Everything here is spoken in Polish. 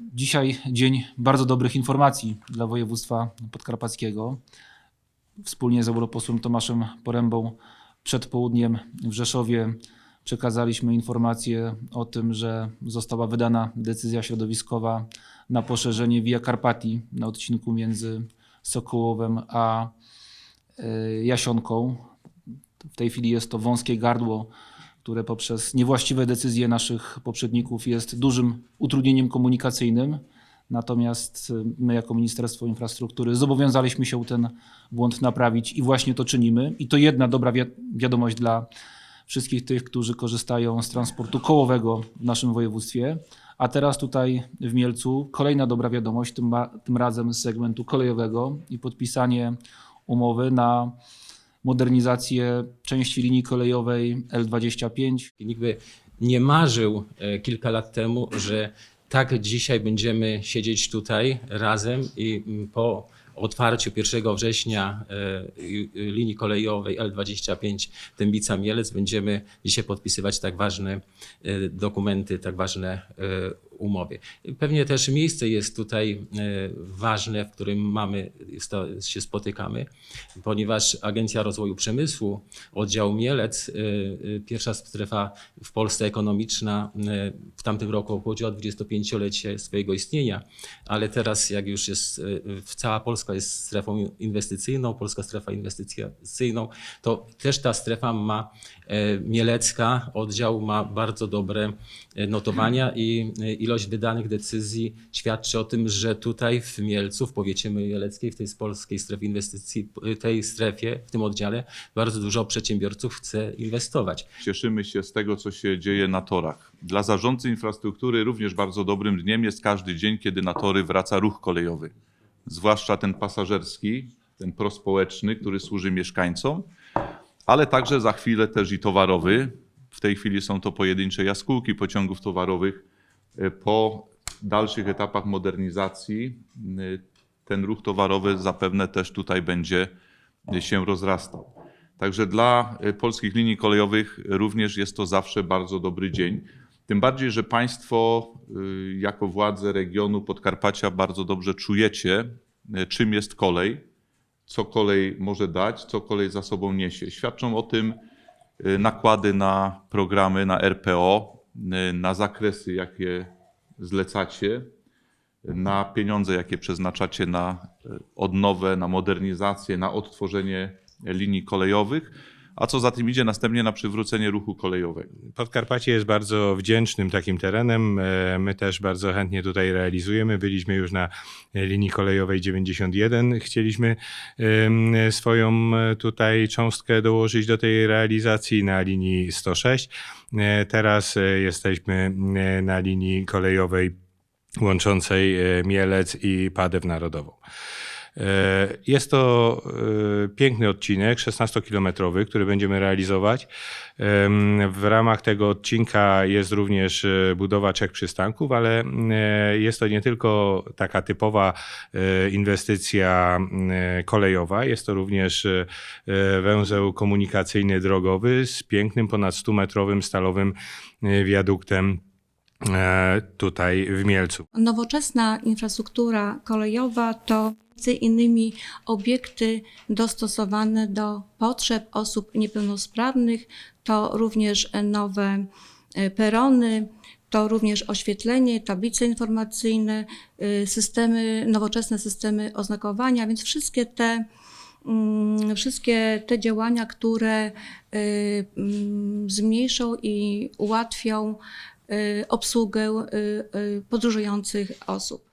Dzisiaj dzień bardzo dobrych informacji dla województwa podkarpackiego. Wspólnie z europosłem Tomaszem Porębą przed południem w Rzeszowie przekazaliśmy informację o tym, że została wydana decyzja środowiskowa na poszerzenie Via Carpati na odcinku między Sokołowem a y, Jasionką. W tej chwili jest to wąskie gardło, które poprzez niewłaściwe decyzje naszych poprzedników jest dużym utrudnieniem komunikacyjnym. Natomiast y, my, jako Ministerstwo Infrastruktury, zobowiązaliśmy się ten błąd naprawić i właśnie to czynimy. I to jedna dobra wi- wiadomość dla wszystkich tych, którzy korzystają z transportu kołowego w naszym województwie. A teraz tutaj w Mielcu kolejna dobra wiadomość, tym, tym razem z segmentu kolejowego i podpisanie umowy na modernizację części linii kolejowej L25 Nikt nie marzył e, kilka lat temu, że tak dzisiaj będziemy siedzieć tutaj razem i mm, po otwarciu 1 września e, linii kolejowej L25 Dębica-Mielec będziemy dzisiaj podpisywać tak ważne e, dokumenty, tak ważne e, umowy. Pewnie też miejsce jest tutaj e, ważne, w którym mamy, się spotykamy, ponieważ Agencja Rozwoju Przemysłu, oddział Mielec, y, y, pierwsza strefa w Polsce ekonomiczna, w tamtym roku obchodziła 25-lecie swojego istnienia, ale teraz jak już jest, cała Polska jest strefą inwestycyjną, polska strefa inwestycyjną, to też ta strefa ma, e, mielecka oddział ma bardzo dobre e, notowania i e, ilość wydanych decyzji świadczy o tym, że tutaj w Mielcu, w powiecie mieleckiej, w tej polskiej strefie inwestycji, tej strefie, w tym oddziale, bardzo dużo przedsiębiorców chce inwestować. Cieszymy się z tego, co się dzieje na torach. Dla zarządcy infrastruktury również bardzo dobrym dniem jest każdy dzień, kiedy na tory wraca ruch kolejowy. Zwłaszcza ten pasażerski, ten prospołeczny, który służy mieszkańcom, ale także za chwilę też i towarowy. W tej chwili są to pojedyncze jaskółki pociągów towarowych. E, Po dalszych etapach modernizacji y, ten ruch towarowy zapewne też tutaj będzie y, się rozrastał. Także dla y, polskich linii kolejowych również jest to zawsze bardzo dobry dzień. Tym bardziej, że Państwo y, jako władze regionu Podkarpacia bardzo dobrze czujecie, y, czym jest kolej, co kolej może dać, co kolej za sobą niesie. Świadczą o tym y, nakłady na programy, na RPO, y, na zakresy, jakie zlecacie, na pieniądze, jakie przeznaczacie na y, odnowę, na modernizację, na odtworzenie linii kolejowych, a co za tym idzie następnie na przywrócenie ruchu kolejowego. Podkarpacie jest bardzo wdzięcznym takim terenem. E, My też bardzo chętnie tutaj realizujemy. Byliśmy już na linii kolejowej 91. Chcieliśmy swoją e, tutaj cząstkę dołożyć do tej realizacji na linii 106. E, Teraz jesteśmy na linii kolejowej łączącej Mielec i Padew Narodową. E, Jest to e, piękny odcinek, 16-kilometrowy, który będziemy realizować. W ramach tego odcinka jest również e, budowa trzech przystanków, ale jest to nie tylko taka typowa inwestycja kolejowa, jest to również węzeł komunikacyjny drogowy z pięknym, ponad 100-metrowym stalowym wiaduktem tutaj w Mielcu. Nowoczesna infrastruktura kolejowa to między innymi obiekty dostosowane do potrzeb osób niepełnosprawnych, to również nowe e, perony, to również oświetlenie, tablice informacyjne, y, systemy, nowoczesne systemy oznakowania, więc wszystkie te mm, wszystkie te działania, które mm, zmniejszą i ułatwią obsługę y, y, podróżujących osób.